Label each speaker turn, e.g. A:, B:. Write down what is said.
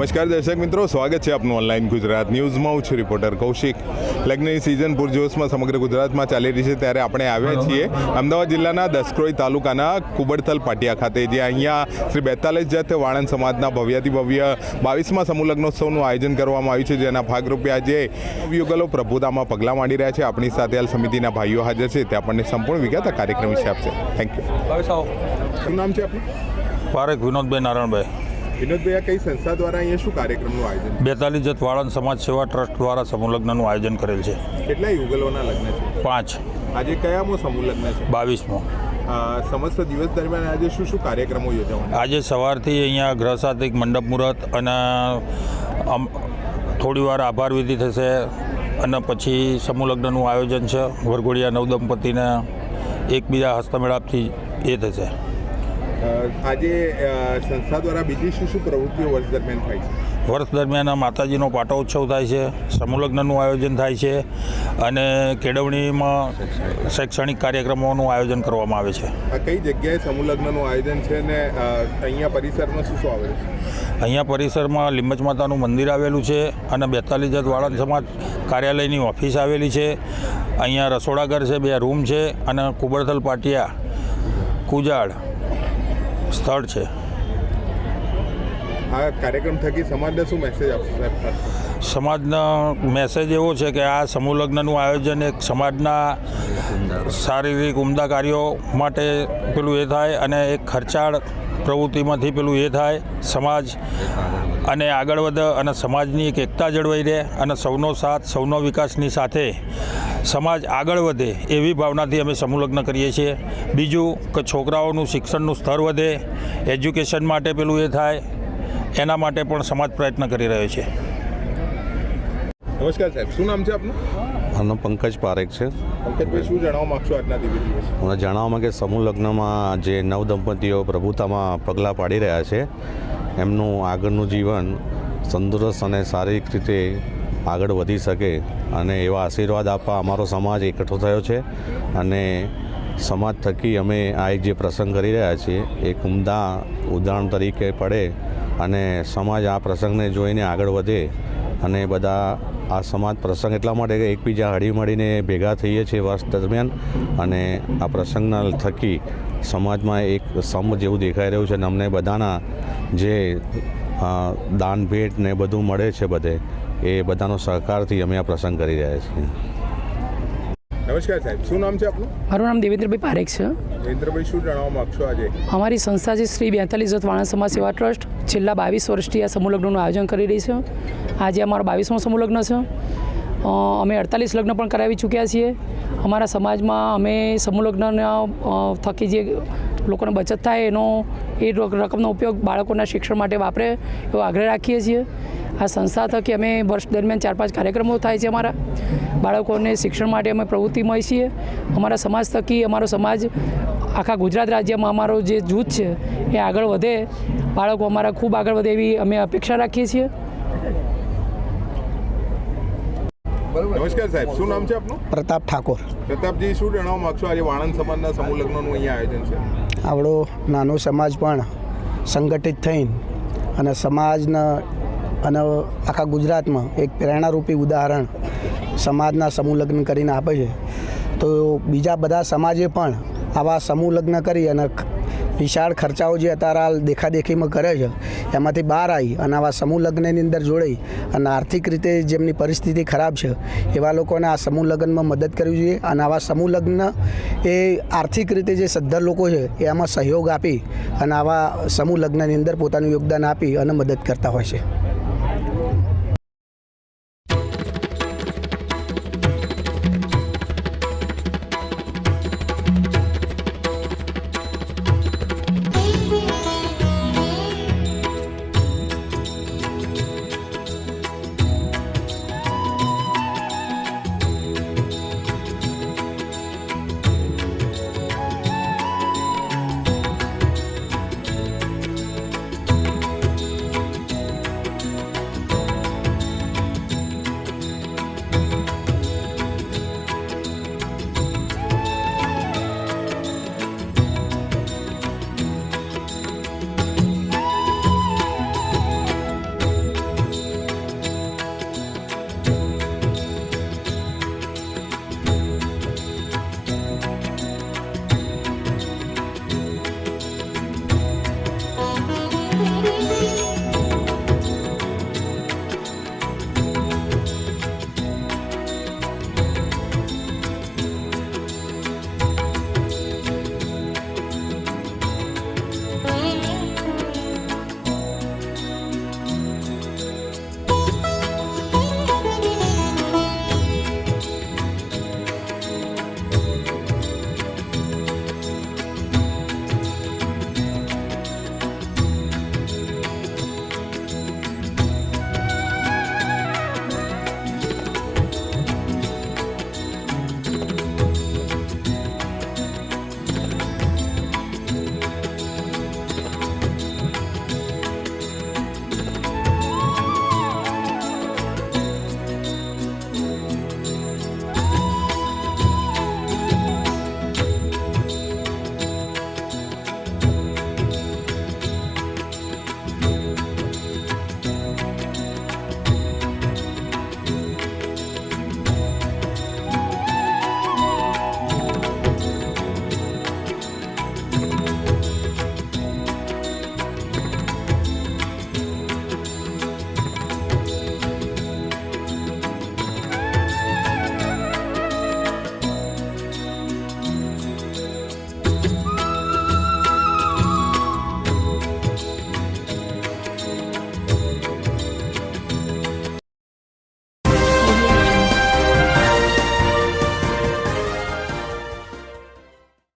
A: નમસ્કાર દર્શક મિત્રો સ્વાગત છે આપનું ઓનલાઈન ગુજરાત ન્યૂઝમાં. હું છું રિપોર્ટર કૌશિક. લગ્નની સિઝન પૂરજોશમાં સમગ્ર ગુજરાતમાં ચાલી રહી છે. ત્યારે આપણે આવ્યા છીએ અમદાવાદ જિલ્લાના દસક્રોઈ તાલુકાના કુબડથલ પાટિયા ખાતે જે અહીંયા શ્રી બેતાલીસ જાતે વાણંદ સમાજના ભવ્યાતિ ભવ્ય બાવીસમાં સમૂહ લગ્નોત્સવનું આયોજન કરવામાં આવ્યું છે. જેના ભાગરૂપે આજે યુગલો પ્રભુતામાં પગલાં માંડી રહ્યા છે. આપણી સાથે હાલ સમિતિના ભાઈઓ હાજર છે. તે આપણને સંપૂર્ણ વિગત આ કાર્યક્રમ વિશે આપશે. થેન્ક યુ શું નામ છે આપનું?
B: પારેખ વિનોદભાઈ નારાયણભાઈ.
A: વિનોદભાઈ આ કઈ સંસ્થા દ્વારા અહીંયા શું કાર્યક્રમનું આયોજન
B: બેતાલીસ જત વાળંદ સમાજ સેવા ટ્રસ્ટ દ્વારા સમૂહ લગ્નનું આયોજન કરેલ છે.
A: કેટલા યુગલોના લગ્ન છે?
B: પાંચ.
A: આજે કયામો સમૂહ લગ્ન છે?
B: બાવીસમો.
A: સમસ્ત દિવસ દરમિયાન આજે શું શું કાર્યક્રમો યોજાવાના
B: આજે સવારથી અહીંયા ગ્રહ સાત્વિક મંડપ મુહૂર્ત અને થોડી વાર આભાર વિધિ થશે અને પછી સમૂહ લગ્નનું આયોજન છે. વરઘોડિયા નવદંપતિને એકબીજા હસ્તમેળાપથી એ થશે.
A: આજે સંસ્થા દ્વારા બીજી શું શું પ્રવૃત્તિઓ વર્ષ દરમિયાન થાય છે?
B: વર્ષ દરમિયાન માતાજીનો પાટોત્સવ થાય છે સમુલગ્નનું આયોજન થાય છે અને કેળવણીમાં શૈક્ષણિક કાર્યક્રમોનું આયોજન કરવામાં આવે છે.
A: આ કઈ જગ્યાએ સમુલગ્નનું આયોજન છે ને અહીંયા પરિસરમાં શું શું આવે છે?
B: અહીંયા પરિસરમાં લીંબચ માતાનું મંદિર આવેલું છે અને બેતાલીસ જત વાળંદ સમાજ કાર્યાલયની ઓફિસ આવેલી છે. અહીંયા રસોડાઘર છે બે રૂમ છે અને કુબરથલ પાટિયા કુજાડ સ્થળ છે.
A: આ કાર્યક્રમ થકી સમાજને શું મેસેજ આપશો સાહેબ?
B: સમાજનો મેસેજ એવો છે કે આ સમૂહ લગ્નનું આયોજન એક સમાજના શારીરિક ઉમદા કાર્યો માટે પેલું એ થાય અને એક ખર્ચાળ પ્રવૃત્તિમાંથી પેલું એ થાય. સમાજ અને આગળ વધે અને સમાજની એક એકતા જળવાઈ રહે અને સૌનો સાથ સૌનો વિકાસની સાથે સમાજ આગળ વધે એવી ભાવનાથી અમે સમુલગ્ન કરીએ છીએ. બીજું કે છોકરાઓનું શિક્ષણનું સ્તર વધે એજ્યુકેશન માટે પેલું એ થાય એના માટે પણ સમાજ પ્રયત્ન કરી રહ્યો છે.
A: નમસ્કાર સાહેબ શું નામ છે આપનું?
C: મારું નામ પંકજ પારેખ છે.
A: પંકજભાઈ શું જણાવવા માંગશો આજના દિવસ? દિવસ
C: મને જાણવામાં કે સમૂહ લગ્નમાં જે નવ દંપતીઓ પ્રભુતામાં પગલાં પાડી રહ્યા છે એમનું આગળનું જીવન તંદુરસ્ત અને શારીરિક રીતે આગળ વધી શકે અને એવા આશીર્વાદ આપવા અમારો સમાજ એકઠો થયો છે અને સમાજ થકી અમે આ એક જે પ્રસંગ કરી રહ્યા છીએ એક ઉમદા ઉદાહરણ તરીકે પડે અને સમાજ આ પ્રસંગને જોઈને આગળ વધે અને બધા આ સમાજ પ્રસંગ એટલા માટે કે એકબીજા હળી મળીને ભેગા થઈએ છીએ વર્ષ દરમિયાન અને આ પ્રસંગના થકી સમાજમાં એક સમ જેવું દેખાઈ રહ્યું છે અને અમને બધાના જે દાન ભેટ ને બધું મળે છે બધે એ બધાનો સહકારથી અમે આ પ્રસંગ કરી રહ્યા છીએ.
A: નમસ્કાર સાહેબ શું નામ છે આપનું?
D: મારું નામ દેવેન્દ્રભાઈ પારેખ છે.
A: મહેન્દ્રભાઈ શું જણાવવા માંગશો આજે?
D: અમારી સંસ્થા છે શ્રી બેતાલીસ જત વાણંદ સમાજ સેવા ટ્રસ્ટ. છેલ્લા બાવીસ વર્ષથી આ સમૂહ લગ્નનું આયોજન કરી રહી છે. આજે અમારો બાવીસમો સમૂહ લગ્ન છે અમે અડતાલીસ લગ્ન પણ કરાવી ચૂક્યા છીએ. અમારા સમાજમાં અમે સમૂહ લગ્નના થકી જે લોકોને બચત થાય એનો એ રકમનો ઉપયોગ બાળકોના શિક્ષણ માટે વાપરે એવો આગ્રહ રાખીએ છીએ. આ સંસ્થા થકી અમે વર્ષ દરમિયાન ચાર પાંચ કાર્યક્રમો થાય છે અમારા. બાળકોને શિક્ષણ માટે અમે પ્રવૃત્તિમય છીએ. અમારા સમાજ થકી અમારો સમાજ આખા ગુજરાત રાજ્યમાં અમારો જે જૂથ છે એ આગળ વધે. બાળકો અમારા ખૂબ આગળ વધે એવી અમે અપેક્ષા રાખીએ છીએ.
A: નમસ્કાર સાહેબ. શું નામ છે આપનું?
E: પ્રતાપ ઠાકોર.
A: પ્રતાપજી શું જણાવવા માંગશો? આજે વાણંદ સમાજના સમૂહ લગ્નનું અહીંયા આયોજન છે.
E: આપણો નાનો સમાજ પણ સંગઠિત થઈને અને સમાજના અને આખા ગુજરાતમાં એક પ્રેરણારૂપી ઉદાહરણ સમાજના સમૂહ લગ્ન કરીને આપે છે. તો બીજા બધા સમાજે પણ આવા સમૂહ લગ્ન કરી અને વિશાળ ખર્ચાઓ જે અત્યારે હાલ દેખાદેખીમાં કરે છે, એમાંથી બહાર આવી અને આવા સમૂહ લગ્નની અંદર જોડાઈ અને આર્થિક રીતે જેમની પરિસ્થિતિ ખરાબ છે, એવા લોકોને આ સમૂહ લગ્નમાં મદદ કરવી જોઈએ અને આવા સમૂહ લગ્ન એ આર્થિક રીતે જે સદ્ધર લોકો છે, એ આમાં સહયોગ આપી અને આવા સમૂહ લગ્નની અંદર પોતાનું યોગદાન આપી અને મદદ કરતા હોય છે.